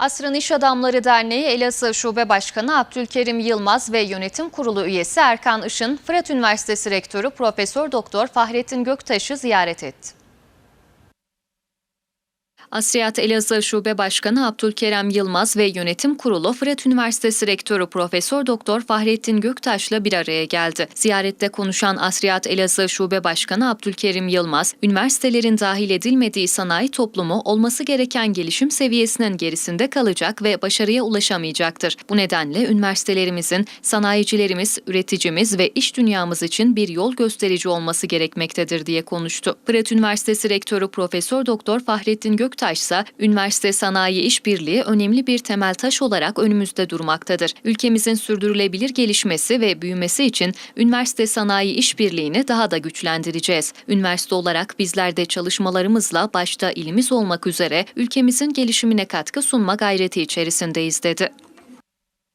Asrın İş Adamları Derneği Elazığ Şube Başkanı Abdülkerim Yılmaz ve Yönetim Kurulu üyesi Erkan Işın, Fırat Üniversitesi Rektörü Profesör Doktor Fahrettin Göktaş'ı ziyaret etti. Asriyat Elazığ Şube Başkanı Abdülkerem Yılmaz ve Yönetim Kurulu Fırat Üniversitesi Rektörü Profesör Doktor Fahrettin Göktaş'la bir araya geldi. Ziyarette konuşan Asriyat Elazığ Şube Başkanı Abdülkerim Yılmaz, üniversitelerin dahil edilmediği sanayi toplumu olması gereken gelişim seviyesinin gerisinde kalacak ve başarıya ulaşamayacaktır. Bu nedenle üniversitelerimizin sanayicilerimiz, üreticimiz ve iş dünyamız için bir yol gösterici olması gerekmektedir diye konuştu. Fırat Üniversitesi Rektörü Profesör Doktor Fahrettin Göktaş ise üniversite sanayi işbirliği önemli bir temel taş olarak önümüzde durmaktadır. Ülkemizin sürdürülebilir gelişmesi ve büyümesi için üniversite sanayi işbirliğini daha da güçlendireceğiz. Üniversite olarak bizler de çalışmalarımızla başta ilimiz olmak üzere ülkemizin gelişimine katkı sunma gayreti içerisindeyiz dedi.